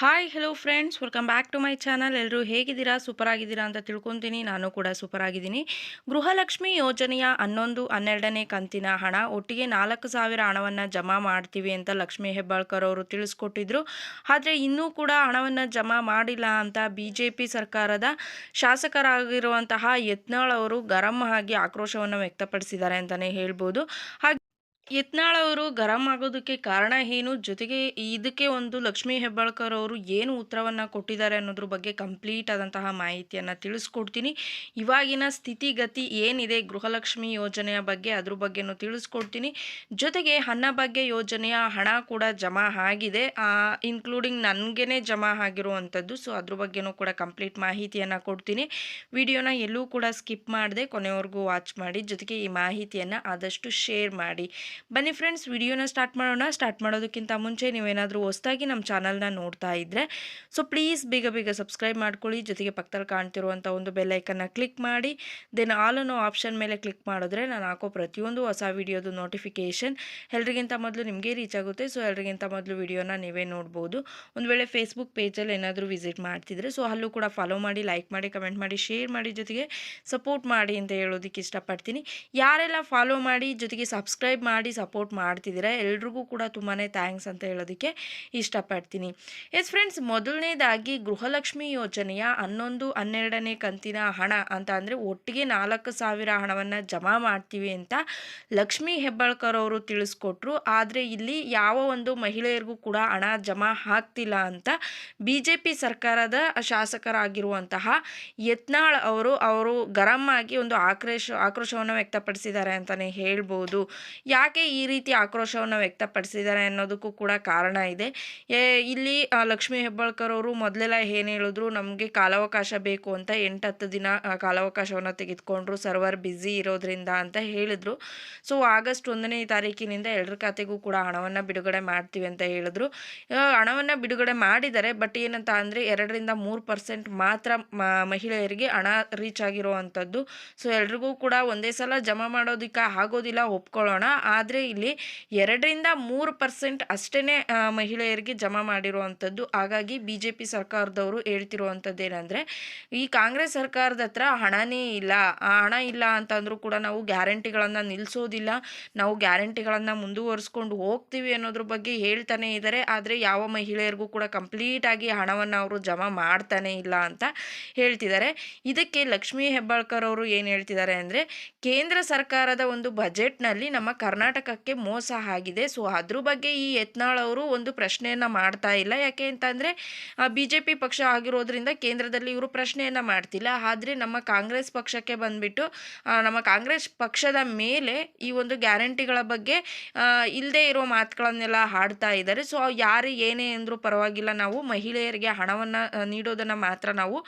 Hi hello friends welcome back to my channel ಎಲ್ಲರೂ ಹೇಗಿದ್ದೀರಾ? Super ಆಗಿದ್ದೀರಾ ಅಂತ ತಿಳ್ಕೊತೀನಿ. ನಾನು ಕೂಡ ಸೂಪರ್ ಆಗಿದ್ದೀನಿ ಗೃಹಲಕ್ಷ್ಮಿ ಯೋಜನೆಯ ಹನ್ನೊಂದು, ಹನ್ನೆರಡನೇ ಕಂತಿನ ಹಣ ಒಟ್ಟಿಗೆ ನಾಲ್ಕು ಸಾವಿರ ಹಣವನ್ನು ಜಮಾ ಮಾಡ್ತೀವಿ ಅಂತ ಲಕ್ಷ್ಮೀ ಹೆಬ್ಬಾಳ್ಕರ್ ಅವರು ತಿಳಿಸ್ಕೊಟ್ಟಿದ್ರು. ಆದರೆ ಇನ್ನೂ ಕೂಡ ಹಣವನ್ನು ಜಮಾ ಮಾಡಿಲ್ಲ ಅಂತ ಬಿ ಜೆ ಪಿ ಸರ್ಕಾರದ ಶಾಸಕರಾಗಿರುವಂತಹ ಯತ್ನಾಳ್ ಅವರು ಗರಂ ಆಗಿ ಆಕ್ರೋಶವನ್ನು ವ್ಯಕ್ತಪಡಿಸಿದ್ದಾರೆ ಅಂತಲೇ ಹೇಳ್ಬೋದು. ಹಾಗೆ ಯತ್ನಾಳ್ ಅವರು ಗರಂ ಆಗೋದಕ್ಕೆ ಕಾರಣ ಏನು? ಜೊತೆಗೆ ಇದಕ್ಕೆ ಒಂದು ಲಕ್ಷ್ಮೀ ಹೆಬ್ಬಾಳ್ಕರ್ ಅವರು ಏನು ಉತ್ತರವನ್ನು ಕೊಟ್ಟಿದ್ದಾರೆ ಅನ್ನೋದ್ರ ಬಗ್ಗೆ ಕಂಪ್ಲೀಟ್ ಆದಂತಹ ಮಾಹಿತಿಯನ್ನು ತಿಳಿಸ್ಕೊಡ್ತೀನಿ. ಇವಾಗಿನ ಸ್ಥಿತಿಗತಿ ಏನಿದೆ ಗೃಹಲಕ್ಷ್ಮಿ ಯೋಜನೆಯ ಬಗ್ಗೆ ಅದ್ರ ಬಗ್ಗೆನೂ ತಿಳಿಸ್ಕೊಡ್ತೀನಿ. ಜೊತೆಗೆ ಅನ್ನಭಾಗ್ಯ ಯೋಜನೆಯ ಹಣ ಕೂಡ ಜಮಾ ಆಗಿದೆ. ಇನ್ಕ್ಲೂಡಿಂಗ್ ನನಗೇನೆ ಜಮಾ ಆಗಿರುವಂಥದ್ದು ಸೊ ಅದ್ರ ಬಗ್ಗೆನೂ ಕೂಡ ಕಂಪ್ಲೀಟ್ ಮಾಹಿತಿಯನ್ನು ಕೊಡ್ತೀನಿ. ವಿಡಿಯೋನ ಎಲ್ಲೂ ಕೂಡ ಸ್ಕಿಪ್ ಮಾಡದೆ ಕೊನೆವರೆಗೂ ವಾಚ್ ಮಾಡಿ. ಜೊತೆಗೆ ಈ ಮಾಹಿತಿಯನ್ನು ಆದಷ್ಟು ಶೇರ್ ಮಾಡಿ. ಬನ್ನಿ ಫ್ರೆಂಡ್ಸ್ ವಿಡಿಯೋನ ಸ್ಟಾರ್ಟ್ ಮಾಡೋಣ. ಸ್ಟಾರ್ಟ್ ಮಾಡೋದಕ್ಕಿಂತ ಮುಂಚೆ ನೀವೇನಾದರೂ ಹೊಸದಾಗಿ ನಮ್ಮ ಚಾನಲ್ನ ನೋಡ್ತಾ ಇದ್ದರೆ ಸೊ ಪ್ಲೀಸ್ ಬೇಗ ಬೇಗ ಸಬ್ಸ್ಕ್ರೈಬ್ ಮಾಡ್ಕೊಳ್ಳಿ. ಜೊತೆಗೆ ಪಕ್ಕದಲ್ಲಿ ಕಾಣ್ತಿರುವಂಥ ಒಂದು ಬೆಲ್ಲೈಕನ್ನ ಕ್ಲಿಕ್ ಮಾಡಿ. ದೆನ್ ಆಲ್ ಅನ್ನೋ ಆಪ್ಷನ್ ಮೇಲೆ ಕ್ಲಿಕ್ ಮಾಡಿದ್ರೆ ನಾನು ಹಾಕೋ ಪ್ರತಿಯೊಂದು ಹೊಸ ವಿಡಿಯೋದು ನೋಟಿಫಿಕೇಷನ್ ಎಲ್ರಿಗಿಂತ ಮೊದಲು ನಿಮಗೆ ರೀಚ್ ಆಗುತ್ತೆ. ಸೊ ಎಲ್ರಿಗಿಂತ ಮೊದಲು ವಿಡಿಯೋನ ನೀವೇ ನೋಡ್ಬೋದು. ಒಂದು ವೇಳೆ ಫೇಸ್ಬುಕ್ ಪೇಜಲ್ಲಿ ಏನಾದರೂ ವಿಸಿಟ್ ಮಾಡ್ತಿದ್ರೆ ಸೊ ಅಲ್ಲೂ ಕೂಡ ಫಾಲೋ ಮಾಡಿ ಲೈಕ್ ಮಾಡಿ ಕಮೆಂಟ್ ಮಾಡಿ ಶೇರ್ ಮಾಡಿ, ಜೊತೆಗೆ ಸಪೋರ್ಟ್ ಮಾಡಿ ಅಂತ ಹೇಳೋದಕ್ಕೆ ಇಷ್ಟಪಡ್ತೀನಿ. ಯಾರೆಲ್ಲ ಫಾಲೋ ಮಾಡಿ, ಜೊತೆಗೆ ಸಬ್ಸ್ಕ್ರೈಬ್ ಮಾಡಿ ಮಾಡಿ ಸಪೋರ್ಟ್ ಮಾಡ್ತಿದ್ದೀರಾ? ಎಲ್ರಿಗೂ ಕೂಡ ತುಂಬಾ ಥ್ಯಾಂಕ್ಸ್ ಅಂತ ಹೇಳೋದಕ್ಕೆ ಇಷ್ಟಪಡ್ತೀನಿ. ಎಸ್ ಫ್ರೆಂಡ್ಸ್ ಮೊದಲನೇದಾಗಿ ಗೃಹಲಕ್ಷ್ಮಿ ಯೋಜನೆಯ ಹನ್ನೊಂದು, ಹನ್ನೆರಡನೇ ಕಂತಿನ ಹಣ ಅಂತ ಅಂದರೆ ಒಟ್ಟಿಗೆ ನಾಲ್ಕು ಸಾವಿರ ಹಣವನ್ನು ಜಮಾ ಮಾಡ್ತೀವಿ ಅಂತ ಲಕ್ಷ್ಮೀ ಹೆಬ್ಬಾಳ್ಕರ್ ಅವರು ತಿಳಿಸ್ಕೊಟ್ರು. ಆದರೆ ಇಲ್ಲಿ ಯಾವ ಒಂದು ಮಹಿಳೆಯರಿಗೂ ಕೂಡ ಹಣ ಜಮಾ ಆಗ್ತಿಲ್ಲ ಅಂತ ಬಿ ಜೆ ಪಿ ಸರ್ಕಾರದ ಶಾಸಕರಾಗಿರುವಂತಹ ಯತ್ನಾಳ್ ಅವರು ಅವರು ಗರಂ ಆಗಿ ಒಂದು ಆಕ್ರೋಶ, ಆಕ್ರೋಶವನ್ನು ವ್ಯಕ್ತಪಡಿಸಿದ್ದಾರೆ ಅಂತಲೇ ಹೇಳ್ಬೋದು. ಯಾಕೆ ಯಾಕೆ ಈ ರೀತಿ ಆಕ್ರೋಶವನ್ನು ವ್ಯಕ್ತಪಡಿಸಿದ್ದಾರೆ ಅನ್ನೋದಕ್ಕೂ ಕೂಡ ಕಾರಣ ಇದೆ. ಇಲ್ಲಿ ಲಕ್ಷ್ಮೀ ಹೆಬ್ಬಾಳ್ಕರ್ ಅವರು ಮೊದಲೆಲ್ಲ ಏನು ಹೇಳಿದ್ರು, ನಮಗೆ ಕಾಲಾವಕಾಶ ಬೇಕು ಅಂತ ಎಂಟು ಹತ್ತು ದಿನ ಕಾಲಾವಕಾಶವನ್ನು ತೆಗೆದುಕೊಂಡ್ರು, ಸರ್ವರ್ ಬ್ಯುಸಿ ಇರೋದ್ರಿಂದ ಅಂತ ಹೇಳಿದ್ರು. ಸೊ, ಆಗಸ್ಟ್ ಒಂದನೇ ತಾರೀಕಿನಿಂದ ಎಲ್ಲರ ಖಾತೆಗೂ ಕೂಡ ಹಣವನ್ನು ಬಿಡುಗಡೆ ಮಾಡ್ತೀವಿ ಅಂತ ಹೇಳಿದ್ರು. ಹಣವನ್ನು ಬಿಡುಗಡೆ ಮಾಡಿದ್ದಾರೆ, ಬಟ್ ಏನಂತ ಅಂದರೆ ಎರಡರಿಂದ ಮೂರು ಪರ್ಸೆಂಟ್ ಮಾತ್ರ ಮಹಿಳೆಯರಿಗೆ ಹಣ ರೀಚ್ ಆಗಿರುವಂಥದ್ದು. ಸೊ, ಎಲ್ರಿಗೂ ಕೂಡ ಒಂದೇ ಸಲ ಜಮಾ ಮಾಡೋದಕ್ಕೆ ಆಗೋದಿಲ್ಲ, ಒಪ್ಕೊಳ್ಳೋಣ. ಆದರೆ ಇಲ್ಲಿ ಎರಡರಿಂದ ಮೂರು ಪರ್ಸೆಂಟ್ ಅಷ್ಟೇ ಮಹಿಳೆಯರಿಗೆ ಜಮಾ ಮಾಡಿರುವಂಥದ್ದು ಹಾಗಾಗಿ ಬಿ ಜೆ ಪಿ ಸರ್ಕಾರದವರು ಹೇಳ್ತಿರುವಂಥದ್ದು ಏನಂದರೆ ಈ ಕಾಂಗ್ರೆಸ್ ಸರ್ಕಾರದ ಹತ್ರ ಹಣನೇ ಇಲ್ಲ. ಆ ಹಣ ಇಲ್ಲ ಅಂತಂದರೂ ಕೂಡ ನಾವು ಗ್ಯಾರಂಟಿಗಳನ್ನು ನಿಲ್ಲಿಸೋದಿಲ್ಲ ನಾವು ಗ್ಯಾರಂಟಿಗಳನ್ನು ಮುಂದುವರಿಸ್ಕೊಂಡು ಹೋಗ್ತೀವಿ ಅನ್ನೋದ್ರ ಬಗ್ಗೆ ಹೇಳ್ತಾನೆ ಇದ್ದಾರೆ ಆದರೆ ಯಾವ ಮಹಿಳೆಯರಿಗೂ ಕೂಡ ಕಂಪ್ಲೀಟಾಗಿ ಹಣವನ್ನು ಅವರು ಜಮಾ ಮಾಡ್ತಾನೆ ಇಲ್ಲ ಅಂತ ಹೇಳ್ತಿದ್ದಾರೆ ಇದಕ್ಕೆ ಲಕ್ಷ್ಮೀ ಹೆಬ್ಬಾಳ್ಕರ್ ಅವರು ಏನು ಹೇಳ್ತಿದ್ದಾರೆ ಅಂದರೆ, ಕೇಂದ್ರ ಸರ್ಕಾರದ ಒಂದು ಬಜೆಟ್ನಲ್ಲಿ ನಮ್ಮ ಕರ್ನಾಟಕ ಕರ್ನಾಟಕಕ್ಕೆ ಮೋಸ ಆಗಿದೆ. ಸೊ ಅದ್ರ ಬಗ್ಗೆ ಈ ಯತ್ನಾಳ್ ಅವರು ಒಂದು ಪ್ರಶ್ನೆಯನ್ನು ಮಾಡ್ತಾ ಇಲ್ಲ. ಯಾಕೆ ಅಂತಂದರೆ ಬಿ ಜೆ ಪಿ ಪಕ್ಷ ಆಗಿರೋದ್ರಿಂದ ಕೇಂದ್ರದಲ್ಲಿ ಇವರು ಪ್ರಶ್ನೆಯನ್ನು ಮಾಡ್ತಿಲ್ಲ. ಆದರೆ ನಮ್ಮ ಕಾಂಗ್ರೆಸ್ ಪಕ್ಷಕ್ಕೆ ಬಂದುಬಿಟ್ಟು ನಮ್ಮ ಕಾಂಗ್ರೆಸ್ ಪಕ್ಷದ ಮೇಲೆ ಈ ಒಂದು ಗ್ಯಾರಂಟಿಗಳ ಬಗ್ಗೆ ಇಲ್ಲದೆ ಇರೋ ಮಾತುಗಳನ್ನೆಲ್ಲ ಹಾಡ್ತಾ ಇದ್ದಾರೆ. ಸೊ ಯಾರು ಏನೇ ಅಂದರೂ ಪರವಾಗಿಲ್ಲ. ನಾವು ಮಹಿಳೆಯರಿಗೆ ಹಣವನ್ನು ನೀಡೋದನ್ನು ಮಾತ್ರ ನಾವು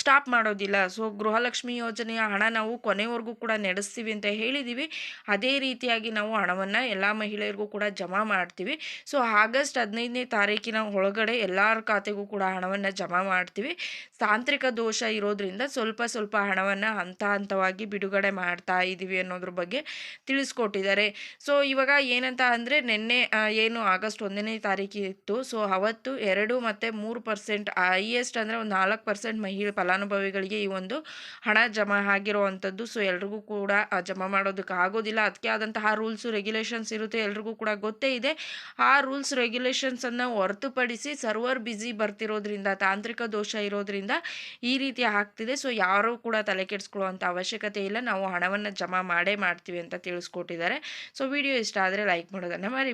ಸ್ಟಾಪ್ ಮಾಡೋದಿಲ್ಲ. ಸೊ ಗೃಹಲಕ್ಷ್ಮಿ ಯೋಜನೆಯ ಹಣ ನಾವು ಕೊನೆವರೆಗೂ ಕೂಡ ನಡೆಸ್ತೀವಿ ಅಂತ ಹೇಳಿದ್ದೀವಿ ಅದೇ ರೀತಿಯಾಗಿ ನಾವು ಹಣವನ್ನು ಎಲ್ಲ ಮಹಿಳೆಯರಿಗೂ ಕೂಡ ಜಮಾ ಮಾಡ್ತೀವಿ. ಸೊ ಆಗಸ್ಟ್ ಹದಿನೈದನೇ ತಾರೀಕಿನ ಒಳಗಡೆ ಎಲ್ಲರ ಖಾತೆಗೂ ಕೂಡ ಹಣವನ್ನು ಜಮಾ ಮಾಡ್ತೀವಿ. ತಾಂತ್ರಿಕ ದೋಷ ಇರೋದ್ರಿಂದ ಸ್ವಲ್ಪ ಸ್ವಲ್ಪ ಹಣವನ್ನು ಹಂತ ಹಂತವಾಗಿ ಬಿಡುಗಡೆ ಮಾಡ್ತಾ ಇದ್ದೀವಿ ಅನ್ನೋದ್ರ ಬಗ್ಗೆ ತಿಳಿಸ್ಕೊಟ್ಟಿದ್ದಾರೆ. ಸೊ ಇವಾಗ ಏನಂತ ಅಂದರೆ ನಿನ್ನೆ ಏನು ಆಗಸ್ಟ್ ಒಂದನೇ ತಾರೀಕಿತ್ತು ಸೊ ಅವತ್ತು ಎರಡು ಮತ್ತು ಮೂರು ಪರ್ಸೆಂಟ್ ಹೈಯೆಸ್ಟ್ ಅಂದರೆ ಒಂದು ನಾಲ್ಕು ಪರ್ಸೆಂಟ್ ಮಹಿಳೆ ಫಲಾನುಭವಿಗಳಿಗೆ ಈ ಒಂದು ಹಣ ಜಮಾ ಆಗಿರುವಂಥದ್ದು. ಸೊ ಎಲ್ರಿಗೂ ಕೂಡ ಜಮಾ ಮಾಡೋದಕ್ಕೆ ಆಗೋದಿಲ್ಲ ಅದಕ್ಕೆ ಆದಂತಹ ರೂಲ್ಸು, ರೆಗ್ಯುಲೇಷನ್ಸ್ ಇರುತ್ತೆ, ಎಲ್ರಿಗೂ ಕೂಡ ಗೊತ್ತೇ ಇದೆ. ಆ ರೂಲ್ಸ್ ರೆಗ್ಯುಲೇಷನ್ಸನ್ನು ಹೊರತುಪಡಿಸಿ ಸರ್ವರ್ ಬ್ಯುಸಿ ಬರ್ತಿರೋದ್ರಿಂದ, ತಾಂತ್ರಿಕ ದೋಷ ಇರೋದ್ರಿಂದ ಈ ರೀತಿ ಆಗ್ತಿದೆ. ಸೊ ಯಾರೂ ಕೂಡ ತಲೆ ಕೆಡಿಸ್ಕೊಳ್ಳುವಂಥ ಅವಶ್ಯಕತೆ ಇಲ್ಲ. ನಾವು ಹಣವನ್ನು ಜಮಾ ಮಾಡೇ ಮಾಡ್ತೀವಿ ಅಂತ ತಿಳಿಸ್ಕೊಟ್ಟಿದ್ದಾರೆ. ಸೊ ವಿಡಿಯೋ ಇಷ್ಟ ಆದರೆ ಲೈಕ್ ಮಾಡೋದನ್ನು ಮರಿ